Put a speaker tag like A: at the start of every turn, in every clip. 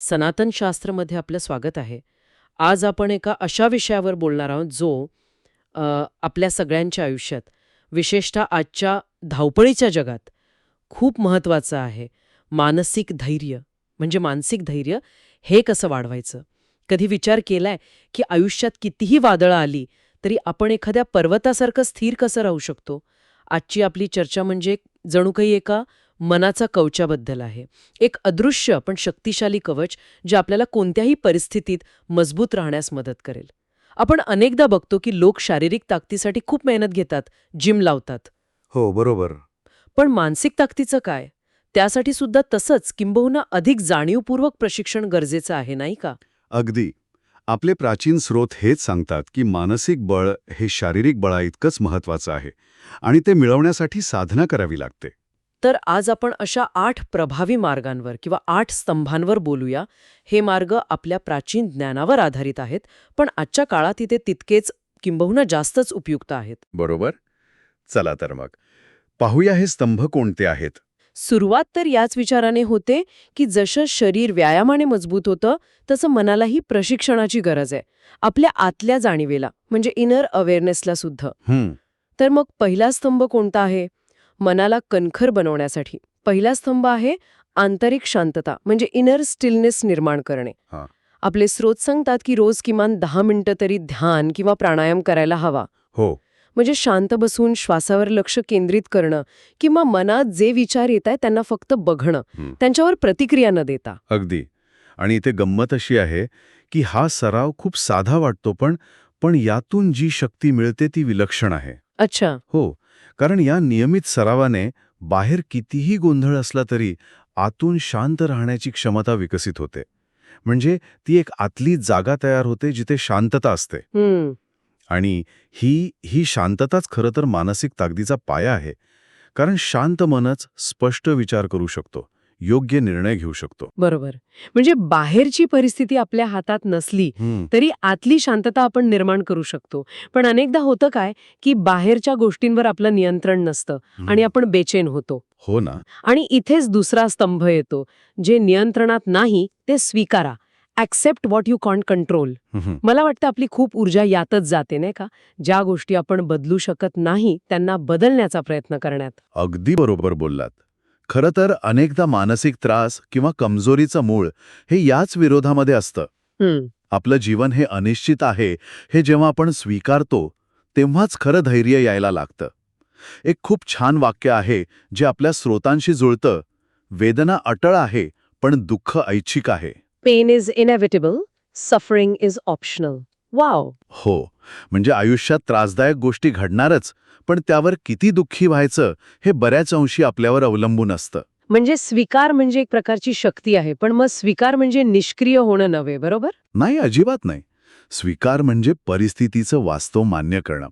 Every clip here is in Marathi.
A: सनातन शास्त्रमध्ये आपलं स्वागत आहे. आज आपण एका अशा विषयावर बोलणार आहोत जो आपल्या सगळ्यांच्या आयुष्यात विशेषतः आजच्या धावपळीच्या जगात खूप महत्त्वाचं आहे. मानसिक धैर्य म्हणजे मानसिक धैर्य हे कसं वाढवायचं? कधी विचार केलाय की आयुष्यात कितीही वादळं आली तरी आपण एखाद्या पर्वतासारखं स्थिर कसं राहू शकतो? आजची आपली चर्चा म्हणजे जणू काही एका मनाचा कवचाबद्दल आहे. एक अदृश्य पण शक्तिशाली कवच जे आपल्याला कोणत्याही परिस्थितीत मजबूत राहण्यास मदत करेल. आपण अनेकदा बघतो की लोक शारीरिक ताकदीसाठी खूप मेहनत घेतात जिम लावतात.
B: हो बरोबर.
A: पण मानसिक ताकदीचं काय? त्यासाठी सुद्धा तसंच किंबहुना अधिक जाणीवपूर्वक प्रशिक्षण गरजेचं आहे नाही का?
B: अगदी. आपले प्राचीन स्रोत हेच सांगतात की मानसिक बळ हे शारीरिक बळाइतकंच महत्वाचं आहे आणि ते मिळवण्यासाठी साधना करावी लागते.
A: तर आज आपण अशा आठ प्रभावी मार्गांवर किंवा आठ स्तंभांवर बोलूया. हे मार्ग आपल्या प्राचीन ज्ञानावर आधारित आहेत पण आजच्या काळात इथे तितकेच किंबहुना जास्तच उपयुक्त आहेत.
B: बरोबर? चला तर मग. पाहूया हे स्तंभ कोणते आहेत?
A: सुरुवात तर याच विचाराने होते की जसं शरीर व्यायामाने मजबूत होतं तसं मनालाही प्रशिक्षणाची गरज आहे. आपल्या आतल्या जाणीवेला म्हणजे इनर अवेअरनेसला सुद्धा. तर मग पहिला स्तंभ कोणता आहे? मनाला कणखर बनवण्यासाठी. पहिला स्तंभ आहे आंतरिक शांतता म्हणजे इनर स्टिलनेस निर्माण करणे. आपले स्रोत सांगतात की रोज किमान दहा मिनिटं तरी ध्यान किंवा प्राणायाम करायला हवा.
B: हो.
A: म्हणजे शांत बसून श्वासावर लक्ष केंद्रित करणं किंवा मनात जे विचार येत आहेत त्यांना फक्त बघणं. त्यांच्यावर प्रतिक्रिया न देता.
B: अगदी. आणि इथे गंमत अशी आहे की हा सराव खूप साधा वाटतो पण पण यातून जी शक्ती मिळते ती विलक्षण आहे.
A: अच्छा.
B: हो. कारण या नियमित सरावाने बाहेर कितीही गोंधळ असला तरी आतून शांत राहण्याची क्षमता विकसित होते. म्हणजे ती एक आतली जागा तयार होते जिथे शांतता असते. आणि ही ही शांतताच खरं तर मानसिक ताकदीचा पाया आहे. कारण शांत मनच स्पष्ट विचार करू शकतो. योग्य निर्णय घेऊ शकतो.
A: बरोबर. म्हणजे बाहेरची परिस्थिती आपल्या हातात नसली तरी आतली शांतता आपण निर्माण करू शकतो. पण अनेकदा होतं काय की बाहेरच्या गोष्टींवर आपलं नियंत्रण नसतं आणि आपण बेचैन होतो.
B: हो ना.
A: आणि इथेच दुसरा स्तंभ येतो. जे नियंत्रणात नाही ते स्वीकारा. Accept what you can't control. मला वाटतं आपली खूप ऊर्जा यातच जाते नाही का? ज्या गोष्टी आपण बदलू शकत नाही त्यांना बदलण्याचा प्रयत्न करण्यात.
B: अगदी बरोबर बोललात. खरं तर अनेकदा मानसिक त्रास किंवा कमजोरीचं मूळ हे याच विरोधामध्ये असतं. आपलं जीवन हे अनिश्चित आहे हे जेव्हा आपण स्वीकारतो तेव्हाच खरं धैर्य यायला लागतं. एक खूप छान वाक्य आहे जे आपल्या स्रोतांशी जुळतं. वेदना अटळ आहे पण दुःख ऐच्छिक आहे.
A: Pain is inevitable suffering is optional wow.
B: हो म्हणजे आयुष्यात त्रासदायक गोष्टी घडणारच पण त्यावर किती दुःखी व्हायचं हे बऱ्याच अंशी आपल्यावर अवलंबून असतं.
A: म्हणजे स्वीकार म्हणजे एक प्रकारची शक्ती आहे पण मग स्वीकार म्हणजे निष्क्रिय होणं नव्हे बरोबर?
B: नाही अजिबात नाही. स्वीकार म्हणजे परिस्थितीचं वास्तव मान्य करणं.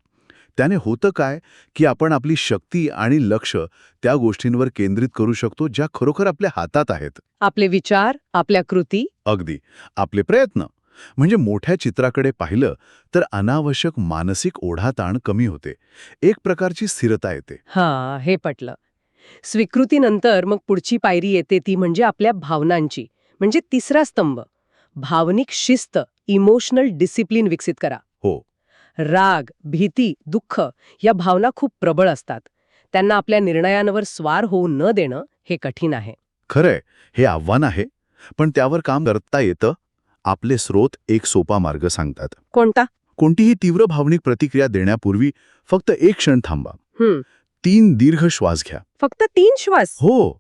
B: त्याने होतं काय की आपण आपली शक्ती आणि लक्ष त्या गोष्टींवर केंद्रित करू शकतो ज्या खरोखर आपल्या हातात आहेत.
A: आपले विचार आपल्या कृती?
B: अगदी. आपले प्रयत्न. म्हणजे मोठ्या चित्राकडे पाहिलं तर अनावश्यक मानसिक ओढाताण कमी होते. एक प्रकारची स्थिरता येते.
A: हा हे पटलं. स्वीकृतीनंतर मग पुढची पायरी येते ती म्हणजे आपल्या भावनांची. म्हणजे तिसरा स्तंभ. भावनिक शिस्त इमोशनल डिसिप्लिन विकसित करा.
B: हो.
A: राग भीती दुःख या भावना खूप प्रबळ असतात. त्यांना आपल्या निर्णयांवर स्वार होऊ न देणं हे कठीण आहे.
B: खरंय. हे आव्हान आहे. पण त्यावर काम करता येतं? आपले स्रोत एक सोपा मार्ग सांगतात.
A: कोणता?
B: कोणतीही तीव्र भावनिक प्रतिक्रिया देण्यापूर्वी फक्त एक क्षण थांबा. तीन दीर्घ श्वास घ्या.
A: फक्त तीन श्वास?
B: हो.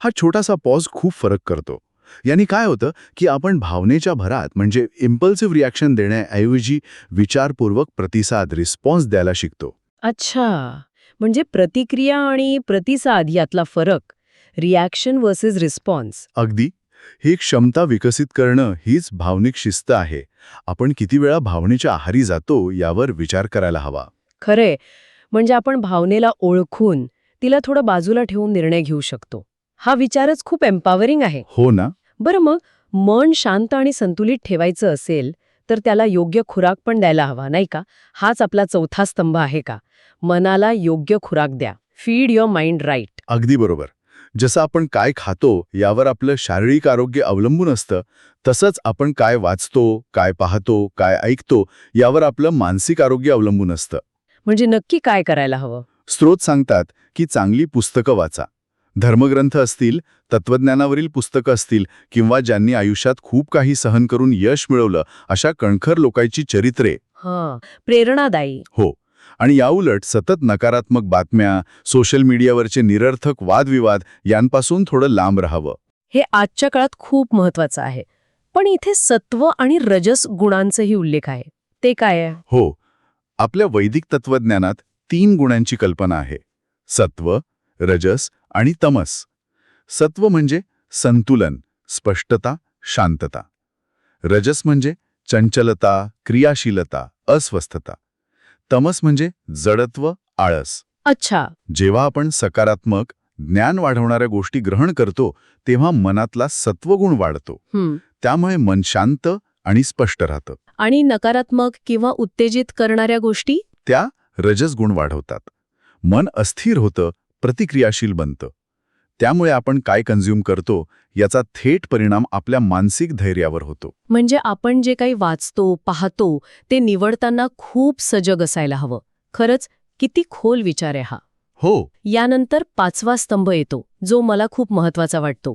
B: हा छोटासा पॉज खूप फरक करतो. यांनी काय होतं की आपण भावनेच्या भरात म्हणजे इम्पल्सिव्ह रिॲक्शन देण्याऐवजी विचारपूर्वक प्रतिसाद रिस्पॉन्स द्यायला शिकतो.
A: अच्छा. म्हणजे प्रतिक्रिया आणि प्रतिसाद यातला फरक रिॲक्शन वर्सेस रिस्पॉन्स
B: अगदी. ही क्षमता विकसित करणं हीच भावनिक शिस्त आहे. आपण किती वेळा भावनेच्या आहारी जातो यावर विचार करायला हवा.
A: खरे म्हणजे आपण भावनेला ओळखून तिला थोडं बाजूला ठेवून निर्णय घेऊ शकतो. हा विचारच खूप एम्पावरिंग आहे.
B: हो ना?
A: बरं मग मन शांत आणि संतुलित ठेवायचं असेल तर त्याला योग्य खुराक पण द्यायला हवा नाही का? हाच आपला चौथा स्तंभ आहे का? मनाला योग्य खुराक द्या. फीड युअर माइंड राईट
B: अगदी बरोबर. जसं आपण काय खातो यावर आपलं शारीरिक आरोग्य अवलंबून असतं तसंच आपण काय वाचतो काय पाहतो काय ऐकतो यावर आपलं मानसिक आरोग्य अवलंबून असतं.
A: म्हणजे नक्की काय करायला हवं?
B: स्रोत सांगतात की चांगली पुस्तकं वाचा. धर्मग्रंथ असतील तत्वज्ञानावरील पुस्तकं असतील किंवा ज्यांनी आयुष्यात खूप काही सहन करून यश मिळवलं अशा कणखर लोकांची चरित्रे.
A: हां प्रेरणादायी.
B: हो. आणि याउलट सतत नकारात्मक बातम्या सोशल मीडियावरचे निरर्थक वादविवाद यांपासून थोडं लांब राहावं.
A: हे आजच्या काळात खूप महत्वाचं आहे. पण इथे सत्व आणि रजस गुणांचाही उल्लेख आहे. ते काय
B: हो आपल्या वैदिक तत्वज्ञानात तीन गुणांची कल्पना आहे. सत्व रजस आणि तमस. सत्व म्हणजे संतुलन स्पष्टता शांतता. रजस म्हणजे चंचलता क्रियाशीलता अस्वस्थता. तमस म्हणजे जडत्व आळस.
A: अच्छा.
B: जेव्हा आपण सकारात्मक ज्ञान वाढवणाऱ्या गोष्टी ग्रहण करतो तेव्हा मनातला सत्वगुण वाढतो.
A: हं.
B: त्यामुळे मन शांत आणि स्पष्ट राहतं.
A: आणि नकारात्मक किंवा उत्तेजित करणाऱ्या गोष्टी?
B: त्या रजस गुण वाढवतात. मन अस्थिर होतं प्रतिक्रियाशील बनतं. त्यामुळे आपण काय कन्झ्युम करतो याचा थेट परिणाम आपल्या मानसिक धैर्यावर होतो.
A: म्हणजे आपण जे काही वाचतो पाहतो ते निवडताना खूप सजग असायला हवं. खरंच किती खोल विचार आहे हा.
B: हो.
A: यानंतर पाचवा स्तंभ येतो जो मला खूप महत्त्वाचा वाटतो.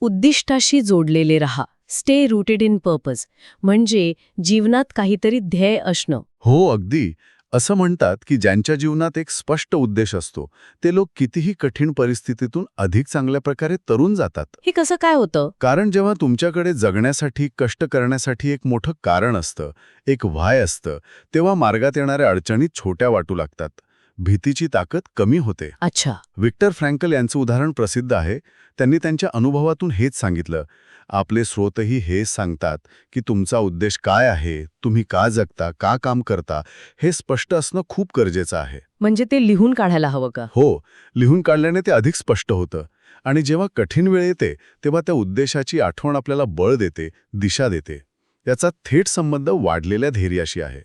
A: उद्दिष्टाशी जोडलेले रहा. स्टे रूटेड इन पर्पज म्हणजे जीवनात काहीतरी ध्येय असणं.
B: हो अगदी. असं म्हणतात की ज्यांच्या जीवनात एक स्पष्ट उद्देश असतो ते लोक कितीही कठीण परिस्थितीतून अधिक चांगल्या प्रकारे तरुण जातात.
A: हे कसं काय होतं?
B: कारण जेव्हा तुमच्याकडे जगण्यासाठी कष्ट करण्यासाठी एक मोठं कारण असतं एक व्हाय असतं तेव्हा मार्गात येणाऱ्या अडचणी छोट्या वाटू लागतात. भीतीची ताकद कमी होते.
A: अच्छा.
B: विक्टर फ्रँकल यांचं उदाहरण प्रसिद्ध आहे. त्यांनी त्यांच्या अनुभवातून हेच सांगितलं. आपले स्रोतही हेच सांगतात की तुमचा उद्देश काय आहे? तुम्ही का जगता? का काम करता? हे स्पष्ट असणं खूप गरजेचं आहे.
A: म्हणजे ते लिहून काढायला हवं का?
B: हो. लिहून काढल्याने ते अधिक स्पष्ट होतं. आणि जेव्हा कठीण वेळ येते तेव्हा त्या उद्देशाची आठवण आपल्याला बळ देते दिशा देते. याचा थेट संबंध वाढलेल्या धैर्याशी आहे.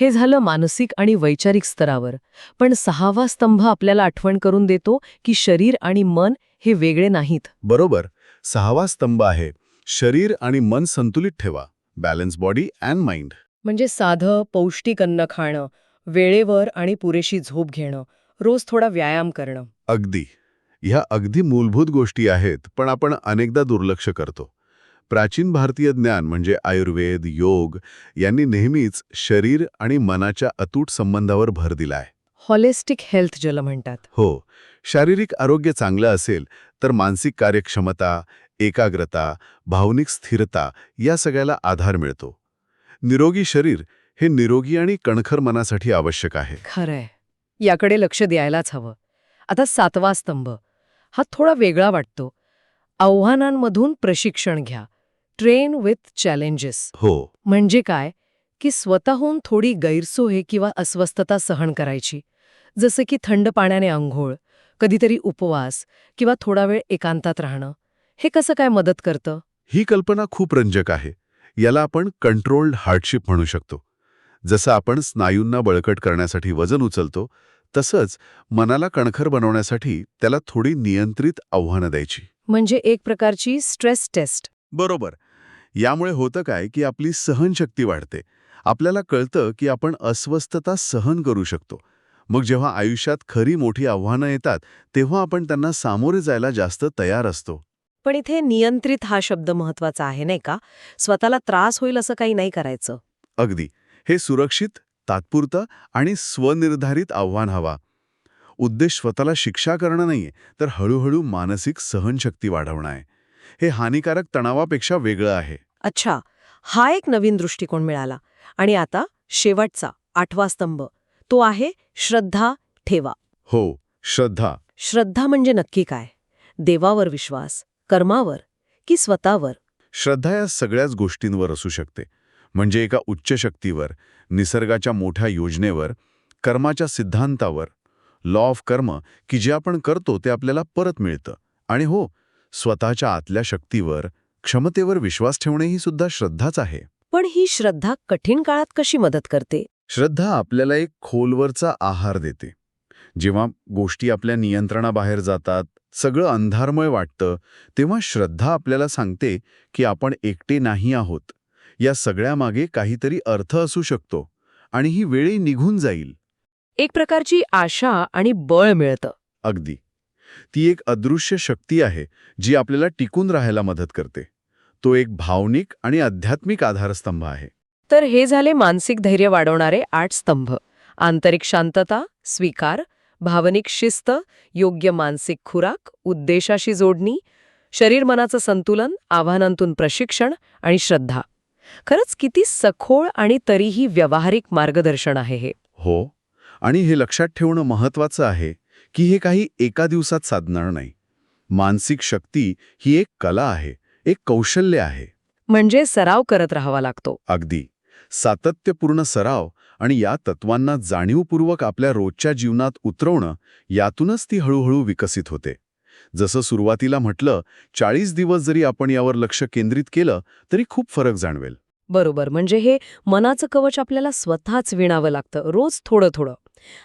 A: हं. झालं मानसिक आणि वैचारिक स्तरावर. पण सहावा स्तंभ आपल्याला आठवण करून देतो की शरीर आणि मन हे वेगळे नाहीत.
B: बरोबर. सहावा स्तंभ आहे. शरीर आणि मन संतुलित ठेवा. बॅलन्स बॉडी अँड माइंड
A: म्हणजे साधं पौष्टिक अन्न खाणं वेळेवर आणि पुरेशी झोप घेणं रोज थोडा व्यायाम करणं.
B: अगदी. ह्या अगदी मूलभूत गोष्टी आहेत पण आपण अनेकदा दुर्लक्ष करतो. प्राचीन भारतीय ज्ञान म्हणजे आयुर्वेद योग यांनी नेहमीच शरीर आणि मनाच्या अतूट संबंधावर भर दिलाय.
A: हॉलिस्टिक हेल्थ ज्याला म्हणतात.
B: हो शारीरिक आरोग्य चांगलं असेल तर मानसिक कार्यक्षमता एकाग्रता भावनिक स्थिरता या सगळ्याला आधार मिळतो. निरोगी शरीर हे निरोगी आणि कणखर मनासाठी आवश्यक आहे.
A: खरंय. याकडे लक्ष द्यायलाच हवं. आता सातवा स्तंभ. हा थोडा वेगळा वाटतो. आव्हानांमधून प्रशिक्षण घ्या. Train with challenges.
B: हो.
A: म्हणजे काय? की स्वतःहून थोडी गैरसोय किंवा अस्वस्थता सहन करायची. जसं की थंड पाण्याने आंघोळ कधीतरी उपवास किंवा थोडा वेळ एकांतात राहणं. हे कसं काय मदत करतं?
B: ही कल्पना खूप रंजक आहे. याला आपण कंट्रोल्ड हार्डशिप म्हणू शकतो. जसं आपण स्नायूंना बळकट करण्यासाठी वजन उचलतो तसंच मनाला कणखर बनवण्यासाठी त्याला थोडी नियंत्रित आव्हानं द्यायची.
A: म्हणजे एक प्रकारची स्ट्रेस टेस्ट.
B: बरोबर. यामुळे होतं काय की आपली सहनशक्ती वाढते. आपल्याला कळतं की आपण अस्वस्थता सहन करू शकतो. मग जेव्हा आयुष्यात खरी मोठी आव्हानं येतात तेव्हा आपण त्यांना सामोरे जायला जास्त तयार असतो.
A: पण इथे नियंत्रित हा शब्द महत्त्वाचा आहे नाही का? स्वतःला त्रास होईल असं काही नाही करायचं.
B: अगदी. हे सुरक्षित तात्पुरतं आणि स्वनिर्धारित आव्हान हवा. उद्देश स्वतःला शिक्षा करणं नाहीये तर हळूहळू मानसिक सहनशक्ती वाढवणं आहे. हे हानिकारक तणावापेक्षा वेगळं आहे.
A: अच्छा हा एक नवीन दृष्टिकोन मिळाला. आणि आता शेवटचा आठवा स्तंभ. तो आहे श्रद्धा ठेवा.
B: हो श्रद्धा.
A: श्रद्धा म्हणजे नक्की काय? देवावर विश्वास कर्मावर की स्वतःवर?
B: श्रद्धा या सगळ्याच गोष्टींवर असू शकते. म्हणजे एका उच्च शक्तीवर निसर्गाच्या मोठ्या योजनेवर कर्माच्या सिद्धांतावर. लॉ ऑफ कर्म की जे आपण करतो ते आपल्याला परत मिळतं. आणि हो स्वतःच्या आतल्या शक्तीवर क्षमतेवर विश्वास ठेवणे ही सुद्धा श्रद्धाच आहे.
A: पण ही श्रद्धा कठीण काळात कशी मदत करते?
B: श्रद्धा आपल्याला एक खोलवरचा आहार देते. जेव्हा गोष्टी आपल्या नियंत्रणाबाहेर जातात सगळं अंधारमय वाटतं तेव्हा श्रद्धा आपल्याला सांगते की आपण एकटे नाही आहोत. या सगळ्यामागे काहीतरी अर्थ असू शकतो आणि ही वेळी निघून जाईल.
A: एक प्रकारची आशा आणि बळ मिळतं.
B: अगदी. ती एक अदृश्य शक्ती आहे जी आपल्याला टिकून राहायला मदत करते. तो एक भावनिक आणि आध्यात्मिक आधारस्तंभ आहे.
A: तर हे झाले मानसिक धैर्य वाढवणारे आठ स्तंभ. आंतरिक शांतता स्वीकार भावनिक शिस्त योग्य मानसिक खुराक उद्देशाशी जोडणी शरीर मनाचं संतुलन आव्हानांतून प्रशिक्षण आणि श्रद्धा. खरंच किती सखोल आणि तरीही व्यावहारिक मार्गदर्शन आहे हे.
B: हो आणि हे लक्षात ठेवणं महत्वाचं आहे की हे काही एका दिवसात साधणार नाही. मानसिक शक्ती ही एक कला आहे एक कौशल्य आहे.
A: म्हणजे सराव करत राहावा लागतो.
B: अगदी. सातत्यपूर्ण सराव आणि या तत्वांना जाणीवपूर्वक आपल्या रोजच्या जीवनात उतरवणं यातूनच ती हळूहळू विकसित होते. जसं सुरुवातीला म्हटलं चाळीस दिवस जरी आपण यावर लक्ष केंद्रित केलं तरी खूप फरक जाणवेल.
A: बरोबर म्हणजे हे मनाचं कवच आपल्याला स्वतःच विणावं लागतं रोज थोडं थोडं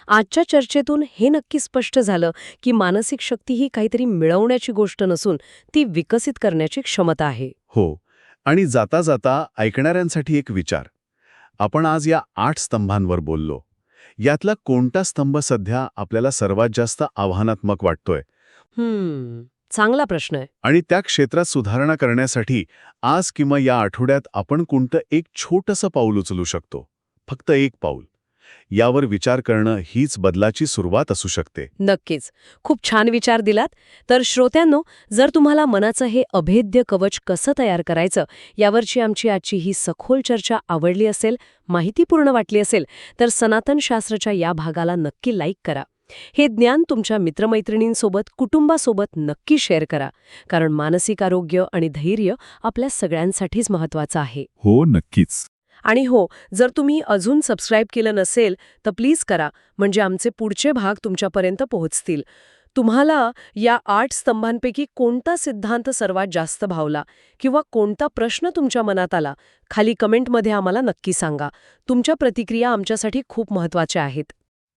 A: आजच्या चर्चेतून हे नक्की स्पष्ट झालं की मानसिक शक्ती ही काहीतरी मिळवण्याची गोष्ट नसून ती विकसित करण्याची क्षमता आहे.
B: हो आणि जाता जाता ऐकणाऱ्यांसाठी एक विचार. आपण आज या आठ स्तंभांवर बोललो. यातला कोणता स्तंभ सध्या आपल्याला सर्वात जास्त आव्हानात्मक वाटतोय?
A: हम्म चांगला प्रश्न आहे.
B: आणि त्या क्षेत्रात सुधारणा करण्यासाठी आज किंवा या आठवड्यात आपण कोणतं एक छोटंसं पाऊल उचलू शकतो? फक्त एक पाऊल. यावर विचार करणं हीच बदलाची सुरुवात असू शकते.
A: नक्कीच. खूप छान विचार दिलात. तर श्रोत्यांनो जर तुम्हाला मनाचं हे अभेद्य कवच कसं तयार करायचं यावरची आमची आजची ही सखोल चर्चा आवडली असेल माहितीपूर्ण वाटली असेल तर सनातन शास्त्राच्या या भागाला नक्की लाईक करा. हे ज्ञान तुमच्या मित्रमैत्रिणींसोबत कुटुंबासोबत नक्की शेअर करा कारण मानसिक आरोग्य आणि धैर्य आपल्या सगळ्यांसाठीच महत्वाचं आहे.
B: हो नक्कीच.
A: आणि हो जर तुम्ही अजून सबस्क्राईब केलं नसेल तर प्लीज करा म्हणजे आमचे पुढचे भाग तुमच्यापर्यंत पोहोचतील. तुम्हाला या आठ स्तंभांपैकी कोणता सिद्धांत सर्वात जास्त भावला? किंवा कोणता प्रश्न तुमच्या मनात आला? खाली कमेंटमध्ये आम्हाला नक्की सांगा. तुमच्या प्रतिक्रिया आमच्यासाठी खूप महत्त्वाच्या आहेत.